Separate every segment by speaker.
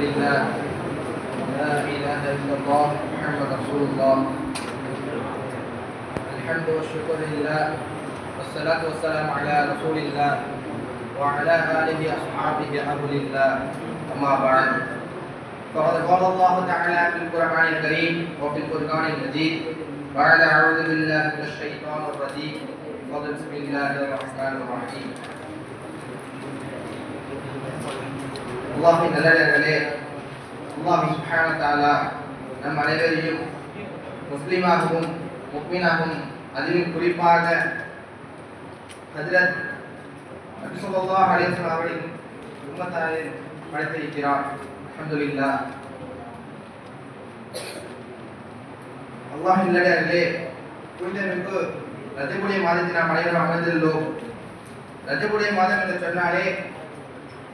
Speaker 1: لله. لا إله إلا الله محمد رسول الله. الحمد والشكر لله والصلاة والسلام على رسول الله وعلى آله أصحابه أهل الله أما بعد فقد قال الله تعالى في القرآن الكريم وفي القرآن المجيد بعد أعوذ بالله من الشيطان الرجيم. بسم الله الرحمن الرحيم. அல்லாஹின் நல்லடர்களே அல்லாஹி சுஹானத்தாலா நம் அனைவரையும் முஸ்லீமாகவும் முக்மீனாகவும் அதிலும் குறிப்பாக ஹஜரத் நபி ஸல்லல்லாஹு அவரின் வஸல்லம் அவர்களின் உம்மத்தாரில் படைத்திருக்கிறார். அல்ஹம்துலில்லாஹ் அல்லாஹின் நல்லடர்களே புனிதமிகு ரஜபுடைய மாதத்தில் நாம் அனைவரும் அமைந்துள்ளோம் ரஜபுடைய மாதம் என்று சொன்னாலே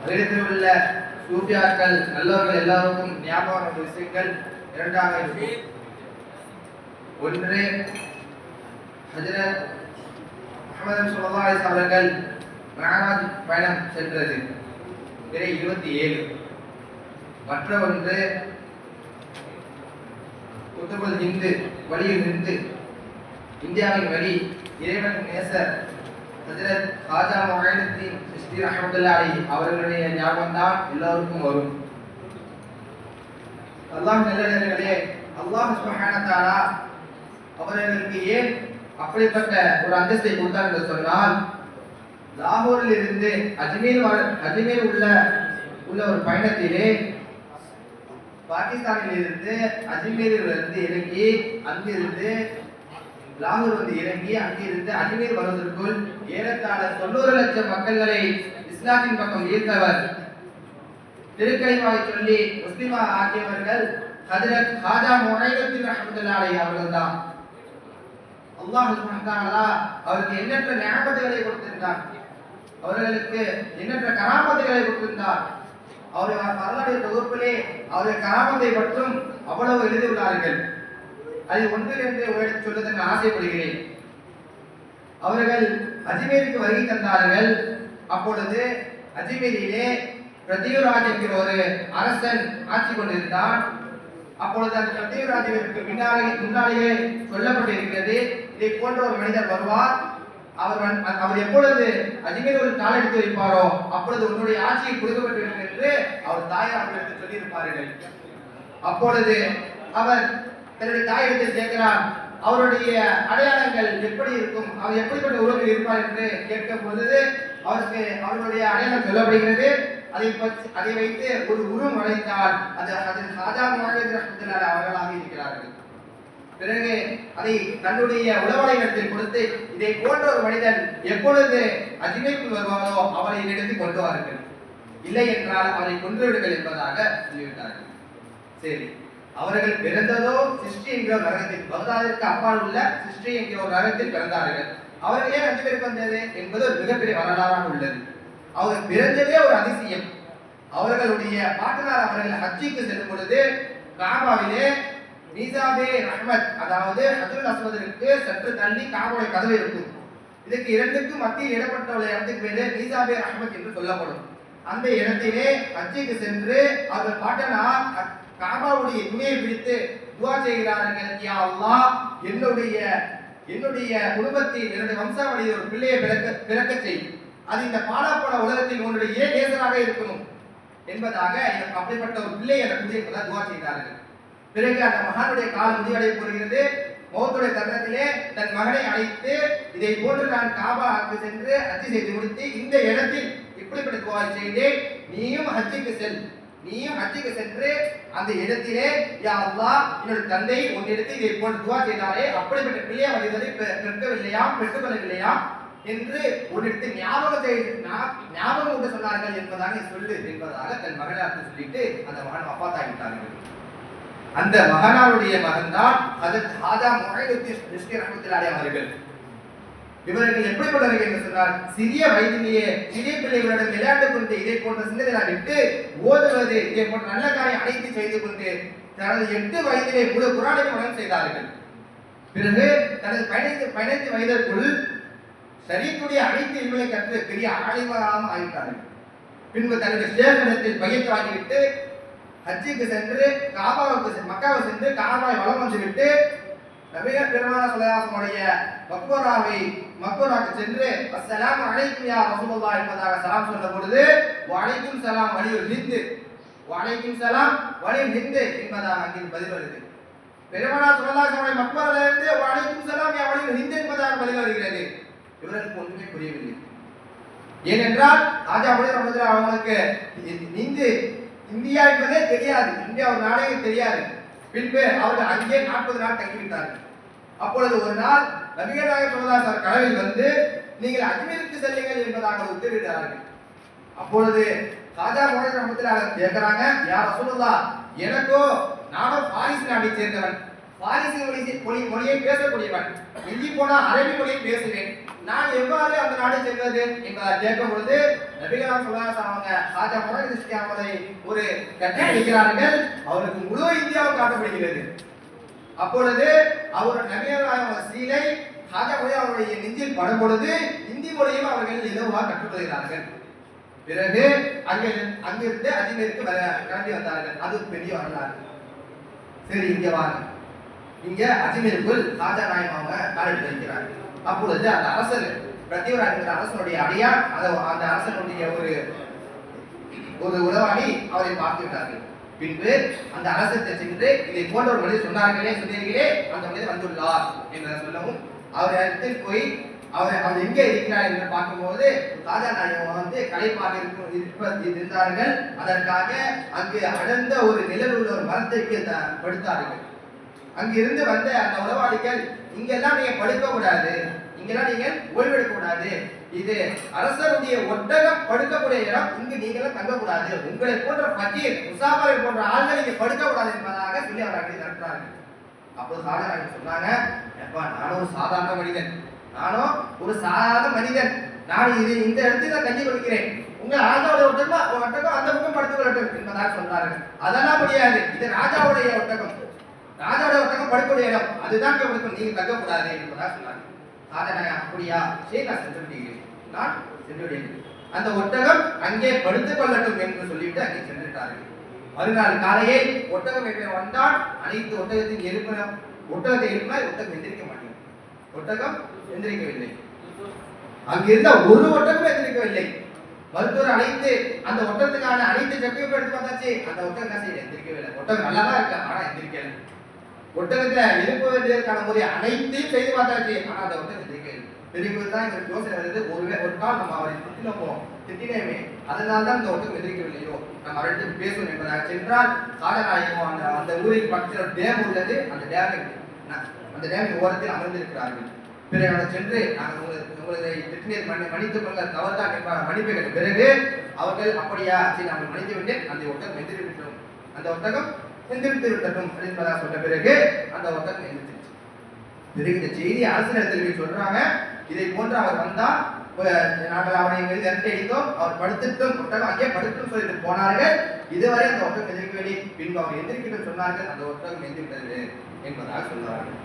Speaker 1: அதிடத்தில் உள்ள சூஃபியாக்கள் நல்லவர்கள் எல்லாருக்கும் ஞாபகம் விஷயங்கள் இரண்டாக இருக்கும் ஒன்று ஹஜரத் முகமது ஸல்லல்லாஹு அலைஹி அவர்கள் மஹராஜ் பயணம் சென்றது. திரை இருபத்தி ஏழு. மற்ற ஒன்று குத்தபுல் ஹிந்து வழியில் நின்று இந்தியாவின் வழி இறைவன் நேசர் ஹஜரத் ஹாஜா மொஹைனுத்தீன் சிஸ்தி ரஹமத்துல்லா அலி அவர்களுடைய ஞாபகம் தான் எல்லோருக்கும் வரும். அல்லாஹ் நல்லே அல்லாஹ் சுப்ஹானஹு அவர்களுக்கு ஏன் அப்படிப்பட்ட ஒரு அந்தஸ்தை கொடுத்தார் என்று சொன்னால் லாகூரில் இருந்து அஜ்மீர் அஜ்மீர் உள்ள உள்ள ஒரு பயணத்திலே பாகிஸ்தானில் இருந்து அஜ்மீரில் இருந்து இறங்கி அங்கிருந்து லாகூர் வந்து இறங்கி அங்கிருந்து அஜ்மீர் வருவதற்குள் ஏறத்தாழ தொண்ணூறு லட்சம் மக்கள்களை இஸ்லாத்தின் பக்கம் ஈர்த்தவர். திருக்கலிமாவை சொல்லி முஸ்லிமா ஆகியவர்கள் ஹஜரத் ஹாஜா முனைவத்தின் ரஹ்மத்துல்லாஹி அலைஹி அவர்கள்தான். அல்லாஹ் சுப்ஹானஹு அவருக்கு எண்ணற்ற ஞாபகங்களை கொடுத்திருந்தார். அவர்களுக்கு எண்ணற்ற கராமத்துகளை கொடுத்திருந்தார். அவருடைய வரலாறு தொகுப்பிலே அவருடைய கராமத்தை மட்டும் அவ்வளவு எழுதியுள்ளார்கள். அதில் ஒன்று என்று சொல்வதற்கு ஆசைப்படுகிறேன். அவர்கள் அஜ்மீருக்கு வருகை தந்தார்கள். அப்பொழுது அஜ்மீரிலே பிரதியுராஜ் என்கிற ஒரு அரசன் ஆட்சி கொண்டிருந்தான். அப்பொழுது அந்த பிரதியுராஜிற்கு முன்னாலே முன்னாலேயே சொல்லப்பட்டிருக்கிறது இதை போன்ற ஒரு மனிதர் வருவார். அவர் அவர் எப்பொழுது அஜ்மீர் ஒரு கால் எடுத்து வைப்பாரோ அப்பொழுது உன்னுடைய ஆட்சியை கொடுக்கப்பட்டிருக்கிறது என்று அவர் தாயார் அவர்களுக்கு சொல்லியிருப்பார்கள். அப்பொழுது அவர் தன்னுடைய தாயிடத்தில் கேட்கிறார் அவருடைய அடையாளங்கள் எப்படி இருக்கும்? அவர் எப்படிப்பட்ட உறவில் இருப்பார் என்று கேட்கும் பொழுது அவருக்கு அவருடைய அடையாளம் சொல்லப்படுகிறது. அதை பற்றி அதை வைத்து ஒரு உருவம் அழைத்தால் அது அதில் ராஜா மாநிலத்தினர் அவர்களாக இருக்கிறார்கள். பிறகு அதை தன்னுடைய உளவலையிடத்தில் கொடுத்து இதை போன்ற ஒரு மனிதன் எப்பொழுது அஜிமைக்கு வருவாரோ அவரை எடுத்து கொண்டு வாருங்கள். இல்லை என்றால் அவரை கொன்று விடுங்கள் என்பதாக சொல்லிவிட்டார்கள். சரி. அவர்கள் பிறந்ததோ சிஸ்டி என்கிற ஒரு நகரத்தில் பகதாதிற்கு அப்பால் உள்ள சிஸ்டி என்கிற ஒரு நகரத்தில் பிறந்தார்கள். அவர்கள் ஏன் அஞ்சு பேருக்கு வந்தது என்பது ஒரு மிகப்பெரிய வரலாறாக உள்ளது. அவர் பிறந்ததே ஒரு அதிசயம். அவர்களுடைய பாட்டனார் அவர்கள் ஹஜ்ஜிக்கு செல்லும் பொழுது காபாவிலே மீசாபே அஹ்மத் அதாவது ஹஜ்ருல் அஸ்வதிற்கு சற்று தள்ளி காபாவுடைய கதவு இருக்கும். இதுக்கு இரண்டுக்கும் மத்தியில் இடப்பட்ட ஒரு இடத்துக்கு பேரு மீசாபே அஹ்மத் என்று சொல்லப்படும். அந்த இடத்திலே ஹஜ்ஜிக்கு சென்று அவர்கள் பாட்டனார் காபாவுடைய துணியை பிடித்து துவா செய்கிறார்கள் யா அல்லாஹ் என்னுடைய என்னுடைய குடும்பத்தில் எனது வம்சாவளியில் ஒரு பிள்ளையை பிறக்க பிறக்க செய் அது இந்த பாலாப்பட உலகத்தில் உன்னுடைய ஏன் நேசராக இருக்கணும் என்பதாக எனக்கு அப்படிப்பட்ட ஒரு பிள்ளை எனக்கு என்பதாக துவா செய்தார்கள். பிறகு அந்த மகனுடைய காலம் முடிவடைய போகிறது. மௌத்துடைய தருணத்திலே தன் மகனை அழைத்து இதை போன்று நான் காபாவுக்கு சென்று ஹஜ்ஜி செய்து முடித்து இந்த இடத்தில் இப்படிப்பட்ட துவா செய்தேன். நீயும் ஹஜ்ஜிக்கு செல். நீயும் ஹஜ்ஜுக்கு சென்று அந்த இடத்திலே யா அல்லா என்னோட தந்தை உன்னிடத்தில் இதை போன்று துவா செய்தாரே அப்படிப்பட்ட பிள்ளையா அவர் இதுவரை பெ- என்று உன்னிடத்தில் ஞாபகத்தை ஞாபகம் உண்டு சொன்னார்கள் என்பதாக நீ சொல்லு என்பதாக தன் மகனாருக்கு சொல்லிட்டு அந்த மகன் வஃபாத்தாகிவிட்டார்கள் அந்த மகனாருடைய மகன்தான் ஹஜரத் ஹாஜா முஹைனுத்தீன் ரிஷ்கி அவர்கள். இவர்கள் எப்படிப்பட்டவர்கள் என்று சொன்னால் சிறிய வயதிலேயே சிறிய பிள்ளைகளிடம் விளையாண்டு கொண்டு இதை போன்ற சிந்தனை விட்டு ஓதுவது இதை போன்ற நல்ல காரியம் அனைத்து செய்து கொண்டு தனது எட்டு வயதிலே முழு குரானை மனம் செய்தார்கள். பிறகு தனது பதினைந்து பதினைந்து வயதிற்குள் சரியக்கூடிய அனைத்து இன்மையை கற்று பெரிய ஆலிமாக ஆகிவிட்டார்கள். பின்பு தன்னுடைய சுயநலத்தில் பயிற்சி வாங்கிவிட்டு ஹஜ்ஜுக்கு சென்று காபாவுக்கு செ- மக்காவை சென்று காபாவை வளம் வந்துவிட்டு நவீன நபிகள் பெருமான சுலையாசனுடைய மக்பராக்கு சென்று அஸ்ஸலாமு அலைக்கும் யா ரசூலுல்லாஹ் என்பதாக சலாம் சொன்ன பொழுது வலைக்கும் சலாம் வலியுல் ஹிந்து. வலைக்கும் சலாம் வலியுல் ஹிந்து என்பதாக அங்கே பதில் வருது. பெருமானா சுல்லாசனுடைய மக்களிலிருந்து வலைக்கும் சலாம் யா வலியுல் ஹிந்து என்பதாக பதில் வருகிறது. இவருக்கு ஒன்றுமே புரியவில்லை. ஏனென்றால் ராஜா புனித ரமத்துல அவங்களுக்கு இந்து இந்தியா என்பதே தெரியாது. இந்தியா ஒரு நாடே தெரியாது. பின்பு அவர்கள் அங்கே நாற்பது நாள் தங்கிவிட்டார்கள். அப்பொழுது ஒரு நாள் நபிகள் நாயகம் சார் கனவில் வந்து நீங்கள் அஜ்மீருக்கு செல்லுங்கள் என்பதாக உத்தரவிடுகிறார்கள் அப்பொழுது ராஜா புனித ரமத்துல கேட்கிறாங்க யார் சொல்லுதா எனக்கோ நானும் பாரிஸ் நாட்டை சேர்ந்தவன். பாரிஸ் மொழி மொழி- மொழியை பேசக்கூடியவன். மிஞ்சி போனா அரபி மொழியை பேசுவேன். நான் எவ்வாறு அந்த நாடு செல்வது என்பதை கேட்கும் பொழுது நபிகளாம் சொல்லாச அவங்க ராஜா முரளிஸ்கி அவரை ஒரு கட்டளை அளிக்கிறார்கள் அவருக்கு முழு இந்தியாவும் காட்டப்படுகிறது. அப்பொழுது அவர் நபிகளாம் சீலை ராஜா அவருடைய நெஞ்சில் படும் பொழுது இந்தி மொழியும் அவர்கள் இலவாக கற்றுக்கொள்கிறார்கள். பிறகு அங்கே அங்கிருந்து அஜ்மீருக்கு கிளம்பி வந்தார்கள். அது ஒரு பெரிய வரலாறு. சரி இங்க வாங்க. இங்க அஜ்மீருக்குள் ராஜா நாயம் அவங்க காலெடுத்து வைக்கிறாங்க அப்பொழுது அந்த அரசர் பிரத்யவராஜ் என்கிற அரசனுடைய அடியார் அந்த அந்த அரசனுடைய ஒரு ஒரு உளவாளி அவரை பார்த்துவிட்டார்கள் பின்பு அந்த அரசத்தை சென்று இதை போன்ற ஒரு மனிதர் சொன்னார்களே சொன்னீர்களே அந்த மனிதர் வந்துள்ளார் என்று சொல்லவும் அவர் இடத்தில் போய் அவர் அவர் எங்கே இருக்கிறார் என்று பார்க்கும்போது ராஜா நாயகம் வந்து கலைப்பாக இருக்கும் இருந்தார்கள். அதற்காக அங்கு அடர்ந்த ஒரு நிழல் உள்ள ஒரு மரத்திற்கு த- படுத்தார்கள். அங்கிருந்து வந்த அந்த உறவாளிகள் இங்கெல்லாம் நீங்க படுக்க கூடாது இங்கெல்லாம் நீங்க ஓய்வெடுக்க கூடாது இது அரசருடைய ஒட்டகம் படுக்கக்கூடிய இடம். இங்கு நீங்களும் தங்கக்கூடாது. உங்களை போன்ற பகீர் முசாபரை போன்ற ஆள்கள் இங்க படுக்க கூடாது என்பதாக சொல்லி அவர் அப்படி நடத்துறாங்க அப்போது சாதாரண சொன்னாங்க எப்பா நானும் ஒரு சாதாரண மனிதன். நானும் ஒரு சாதாரண மனிதன். நான் இது இந்த இடத்துல தான் தங்கி கொடுக்கிறேன் உங்க ராஜாவுடைய ஒட்டகம் ஒட்டகம் அந்த பக்கம் படுத்து கொள்ளட்டும் என்பதாக சொல்றார்கள். அதெல்லாம் முடியாது. இது ராஜாவுடைய ஒட்டகம். ராஜாவோட ஒட்டகம் படுக்கக்கூடிய இடம். அதுதான் இங்க நீங்க தங்கக்கூடாது என்பதாக சொன்னாங்க சாதனை அப்படியா? சரி நான் சென்று விடுகிறேன். நான் சென்று விடுகிறேன். அந்த ஒட்டகம் அங்கே படுத்துக் கொள்ளட்டும் என்று சொல்லிவிட்டு அங்கே சென்று விட்டார்கள் மறுநாள் காலையே ஒட்டகம் என்று வந்தால் அனைத்து ஒட்டகத்தின் எழுப்பினம் ஒட்டகத்தை எழுப்பினால் ஒட்டகம் எந்திரிக்க மாட்டேன். ஒட்டகம் எந்திரிக்கவில்லை. அங்கிருந்த ஒரு ஒட்டகம் எந்திரிக்கவில்லை. மருத்துவர் அனைத்து அந்த ஒட்டகத்துக்கான அனைத்து செக்கையும் எடுத்து பார்த்தாச்சு. அந்த ஒட்டகம் காசு எந்திரிக்கவில்லை ஒட்டகம் நல்லா தான் இருக்கு ஆனா எந்திரிக்கல. ஒட்டகத்துல எழுப்ப வேண்டியதற்கான முறை அனைத்தையும் செய்து பார்த்தாச்சு. ஆனா அந்த ஒட்டகம் எந்திரிக்கவில்லை பெரியவர் தான் எங்களுக்கு யோசனை வருது. ஒருவே ஒரு கால் நம்ம அவரை திட்டினோமோ திட்டினேமே அதனால தான் இந்த ஒட்டகம் எதிர்க்கவில்லையோ? நம்ம அவர்கிட்ட பேசணும் என்பதாக. சென்றால் காலநாயகம் அந்த அந்த ஊரில் பக்கத்தில் ஒரு டேம் உள்ளது. அந்த டேமில் அந்த டேமின் ஓரத்தில் அமர்ந்திருக்கிறார்கள். பிறகு அவர் சென்று நாங்கள் உங்களுக்கு உங்களை திட்டினீர் மன்னி மன்னித்து கொள்ள தவறுதான் என்பார். பிறகு அவர்கள் அப்படியா சரி நாங்கள் மன்னித்து விட்டேன். அந்த ஒட்டகம் எந்திரி அந்த ஒட்டகம் எந்திரித்து விட்டட்டும் என்பதாக சொன்ன பிறகு அந்த ஒட்டகம் எந்திரிச்சு பிறகு இந்த செய்தி அரசிடத்தில் சொல்றாங்க இதை போன்று அவர் வந்தால் நாங்கள் அவரை எங்களுக்கு இரட்டை அடித்தோம் அவர் படுத்துட்டும் ஒட்டகம் அங்கே படுத்தும் சொல்லிட்டு போனார்கள். இதுவரை அந்த ஒட்டகம் எந்திரிக்கவில்லை பின்பு அவர் எந்திரிக்கட்டும் சொன்னார்கள். அந்த ஒட்டகம் எந்திரித்தது என்பதாக சொன்னார்கள்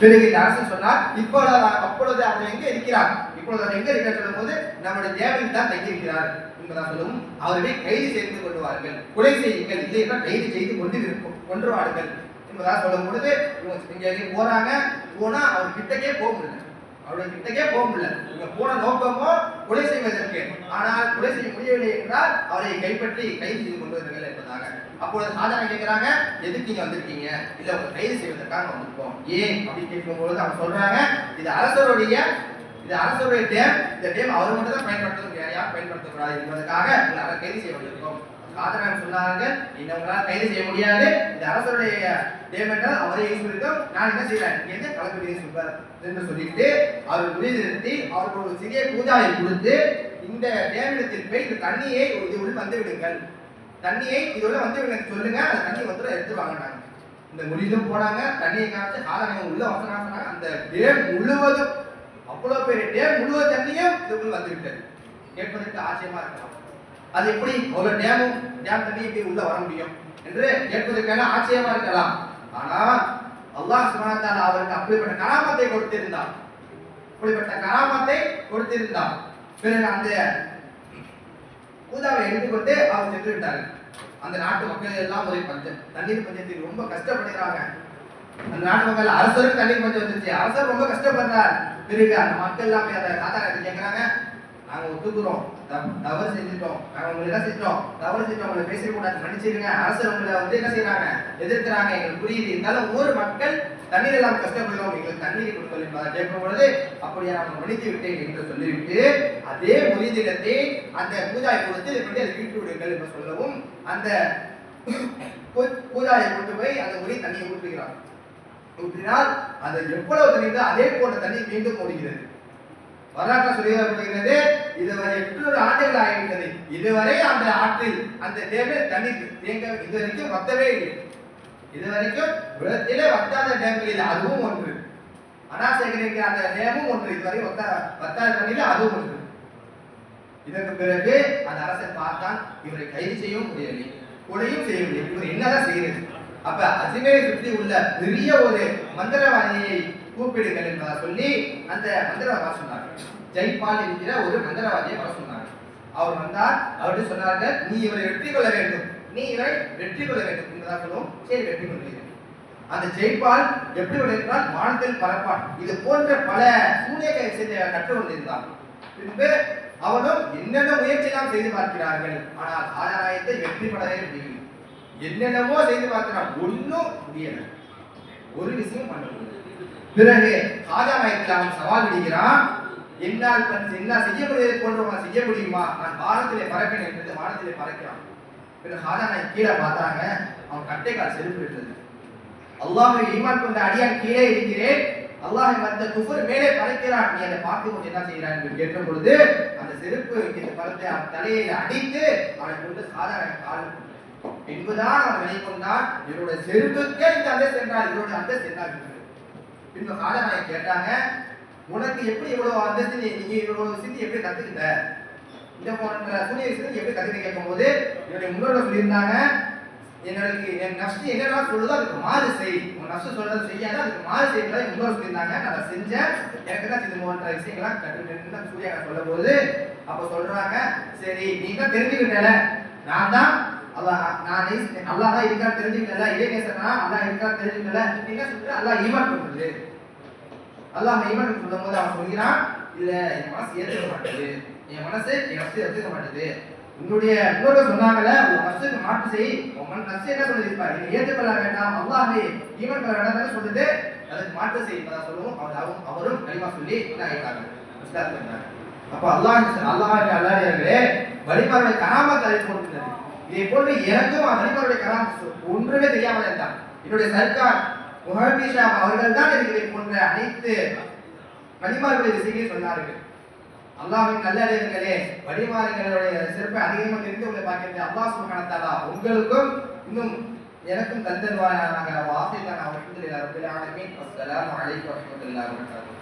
Speaker 1: பிறகு இந்த அரசன் சொன்னார் இப்பொழுது அப்பொழுது அவர் எங்கே இருக்கிறார்? இப்பொழுது அவர் எங்கே இருக்கிறார்? சொல்லும்போது நம்முடைய தேவன் தான் தங்கியிருக்கிறார். என்பதாக சொல்லவும் அவர்களை கைது செய்து கொள்வார்கள் கொலை செய்யுங்கள். இல்லை என்றால் கைது செய்து கொண்டு இருக்கும் கொன்றுவார்கள். என்பதாக சொல்லும் பொழுது இவங்க இங்க போறாங்க. போனா அவர் கிட்டக்கே போக முடியல. அவருடைய கிட்டக்கே போக முடியல. இவங்க போன நோக்கமோ கொலை செய்வதற்கு. ஆனால் கொலை செய்ய முடியவில்லை என்றால் அவரை கைப்பற்றி கைது செய்து கொண்டு வருங்கள் என்பதாக அப்பொழுது சாதாரண கேட்கிறாங்க எதுக்கு நீங்க வந்திருக்கீங்க? இல்ல உங்களை கைது செய்வதற்காக வந்திருக்கோம். ஏன்? அப்படின்னு கேட்கும்பொழுது அவங்க சொல்றாங்க இது அரசருடைய இது அரசருடைய டேம் இந்த டேம் அவர் மட்டும் தான் பயன்படுத்தணும். வேற யாரும் பயன்படுத்தக்கூடாது. என்பதற்காக உங்களை கைது செய்ய வந்திருக்கோம். சொன்னாங்க சொன்னார்கள் இன்னவங்களால் கைது செய்ய முடியாது. இந்த அரசருடைய டேம் என்றால் அவரே யூஸ் இருக்கும் நான் என்ன செய்யறேன் இங்க இருந்து கலந்து சொல்வார் என்று சொல்லிட்டு அவர் உறுதி நிறுத்தி அவருக்கு ஒரு சிறிய பூஜாவை கொடுத்து இந்த டேமிடத்தில் போய் இந்த தண்ணியை இது உள்ள வந்து விடுங்கள். தண்ணியை இதுவரை வந்து எனக்கு சொல்லுங்க அந்த தண்ணி வந்து எடுத்து வாங்கினாங்க இந்த முடிவும் போனாங்க தண்ணியை காமிச்சு சாதனம் உள்ள வசனம் அந்த டேம் முழுவதும் அவ்வளவு பெரிய டேம் முழுவதும் தண்ணியும் இதுக்குள்ள வந்து விட்டது கேட்பதற்கு ஆச்சரியமா இருக்கலாம். அது எப்படி ஒரு டேமும் டேம் தண்ணி எப்படி உள்ள வர முடியும் என்று கேட்பதற்கான ஆச்சரியமா இருக்கலாம். ஆனால் அல்லாஹ் சுப்ஹானஹு அவருக்கு அப்படிப்பட்ட கராமத்தை கொடுத்திருந்தார் அப்படிப்பட்ட கராமத்தை கொடுத்திருந்தார் பிறகு அந்த பூதாவை எடுத்துக்கொண்டு அவர் சென்று விட்டார்கள் அந்த நாட்டு மக்கள் எல்லாம் ஒரே பஞ்சம். தண்ணீர் பஞ்சத்தில் ரொம்ப கஷ்டப்படுகிறாங்க. அந்த நாட்டு மக்கள் அரசருக்கு தண்ணீர் பஞ்சம் வந்துச்சு அரசர் ரொம்ப கஷ்டப்படுறார். பிறகு அந்த மக்கள் எல்லாம் அதை அந்த தாத்தா கிட்ட கேட்கறாங்க நாங்க ஒத்துக்குறோம். தவறு செஞ்சுட்டோம். நாங்க உங்களை என்ன செஞ்சோம் தவறு செஞ்சோம் உங்களை பேசிக்கூடாது மன்னிச்சிருங்க. அரசர் உங்களை வந்து என்ன செய்யறாங்க எதிர்க்கிறாங்க. எங்களுக்கு புரியுது. இருந்தாலும் ஊர் மக்கள் தண்ணீர் எல்லாம் கஷ்டப்படுகிறோம் எங்களுக்கு தண்ணீர் கொடுத்தோம் என்பதை கேட்கும் பொழுது அப்படியே நான் முடித்து விட்டேன் என்று சொல்லிவிட்டு அதே முறிதிடத்தை அந்த பூஜாயை கொடுத்து இதை கொண்டு அதை வீட்டு விடுங்கள் என்று சொல்லவும் அந்த பூஜாயை கொண்டு போய் அந்த முறி தண்ணியை ஊற்றுகிறார். ஊற்றினால் அது எவ்வளவு தண்ணீர் அதே போன்ற தண்ணி மீண்டும் ஓடுகிறது. வரலாற்று சொல்லப்படுகிறது இதுவரை எட்நூறு ஆண்டுகள் ஆகிவிட்டது. இதுவரை அந்த ஆற்றில் அந்த தேவை தண்ணீர் தேங்க இதுவரைக்கும் மொத்தவே இல்லை. இது வரைக்கும் உலகத்திலே வத்தாத டேம்கள் இல்லை அதுவும் ஒன்று. அனாசேகரிக்க அந்த டேமும் ஒன்று. இதுவரை வத்த வத்தாத தண்ணியில் அதுவும் ஒன்று. இதற்கு பிறகு அந்த அரசன் பார்த்தான் இவரை கைது செய்யவும் முடியவில்லை. கொலையும் செய்யவில்லை இவர் என்னதான் செய்கிறது? அப்ப அஜ்மீரை சுற்றி உள்ள பெரிய ஒரு மந்திரவாதியை கூப்பிடுங்கள் என்பதை சொல்லி அந்த மந்திரவாதி வர சொன்னார் ஜெய்பால் என்கிற ஒரு மந்திரவாதியை வர சொன்னார் அவர் வந்தார். அவர்கிட்ட சொன்னார்கள் நீ இவரை வெற்றி கொள்ள வேண்டும். நீ இவரை வெற்றி கொள்ள வேண்டும் என்பதாக சொல்லுவோம். சரி வெற்றி கொள்கிறேன் அந்த ஜெயிப்பால் எப்படி விளையாடினால் வானத்தில் பறப்பான். இது போன்ற பல சூனிய செய்த கற்று கொண்டிருந்தான் பின்பு அவனும் என்னென்ன முயற்சியெல்லாம் செய்து பார்க்கிறார்கள்? ஆனால் ஆதாராயத்தை வெற்றி பெறவே முடியும் என்னென்னமோ செய்து பார்க்கிறான் ஒன்றும் முடியல. ஒரு விஷயம் பண்ண முடியும் பிறகு ஆதாராயத்தில் அவன் சவால் விடுகிறான். என்னால் என்ன செய்ய முடியாது போன்றவன் செய்ய முடியுமா? நான் வானத்திலே பறப்பேன் என்று வானத்திலே பறக்கிறான். பிறகு ஹாஜானாய் கீழே பார்த்தாங்க. அவன் கட்டைக்கால் செருப்பு விட்டது அல்லாஹ்வை ஈமான் கொண்ட அடியான் கீழே இருக்கிறேன். அல்லாஹ் மத்த குஃபர் மேலே பறக்கிறான். நீ அதை பார்த்து கொஞ்சம் என்ன செய்யறான் என்று கேட்ட பொழுது அந்த செருப்பு இந்த பறத்தை அவன் தலையில அடித்து அவனை கொண்டு சாதாரண கால் பின்புதான் அவன் நினைக்கொண்டான் இவருடைய செருப்புக்கே இந்த அந்த சென்றார் இவருடைய அந்த சென்றார் பின்பு காலநாயை கேட்டாங்க உனக்கு எப்படி இவ்வளவு அந்தஸ்து நீ நீங்க இவ்வளவு சித்தி எப்படி கத்துக்கிட்ட? இந்த போன்ற சூரிய விஷயத்தை எப்படி கத்துக்கிட்ட கேட்கும்போது என்னுடைய முன்னோர்கள் சொல்லியிருந்தாங்க என்னோட என் நஷ்டம் என்னென்ன சொல்லுதோ அதுக்கு மாறு செய். உன் நஷ்டம் சொல்றது செய்யாத அதுக்கு மாறு செய்யறதா என் முன்னோர் சொல்லியிருந்தாங்க. நான் அதை செஞ்சேன். எனக்கு தான் இது போன்ற விஷயங்கள்லாம் கற்றுக்கிட்டு சூர்யா சொல்லும் போது அப்போ சொல்றாங்க சரி நீ தான் தெரிஞ்சுக்கிட்டல. நான் தான் அல்லாஹ் நான் நேசி- அல்லாஹ் தான் இருக்கான்னு தெரிஞ்சுக்கல இதே நேசனா அல்லாஹ் இருக்கான்னு தெரிஞ்சுக்கல நீ என்ன சொல்ற? அல்லாஹ் ஈமான் பண்றது அல்லாஹ் ஈமான் சொல்லும் போது அவன் சொல்கிறான் இல்லை என் மனசு ஏத்துக்க மாட்டேது என் மனசு என் நஷ்டம் ஏத்துக்க மாட்டேது உன்னுடைய முன்னோர்கள் சொன்னாங்கல்ல உன் நஷ்டத்துக்கு மாற்று செய். உன் மன நஷ்டம் என்ன சொல்லியிருப்பா நீ ஏற்றுக்கொள்ள வேண்டாம். அல்லாஹே ஈவன் கொள்ள வேண்டாம் சொல்லுது? அதுக்கு மாற்று செய். என்பதா சொல்லுவோம். அவர் அவரும் அவரும் கலிமா சொல்லி ஆகிட்டாங்க இஸ்லாத்துக்கு வந்தாங்க. அப்போ அல்லாஹ் அல்லாஹ் அல்லாஹர்களே வழிபாடுடைய கராமத் அதை போட்டுள்ளது இதை போன்று எனக்கும் வழிபாடுடைய கராம ஒன்றுமே தெரியாமல் இருந்தான் என்னுடைய சர்க்கார் முஹம்மது அவர்கள் தான் எனக்கு இதை போன்ற அனைத்து வழிபாடுகளை விஷயங்களை சொன்னார்கள். அல்லாஹின் நல்லடியார்களே வழிமாறுகளுடைய சிறப்பை அதிகமாக தெரிந்து உங்களை பார்க்கின்ற அல்லாஹ் சுப்ஹானஹு உங்களுக்கும் இன்னும் எனக்கும் தந்தல்வானாக வாசித்தான அவர்கள் ரப்பில் ஆலமீன். அஸ்ஸலாமு அலைக்கும் வரஹ்மத்துல்லாஹி வபரகாத்துஹு.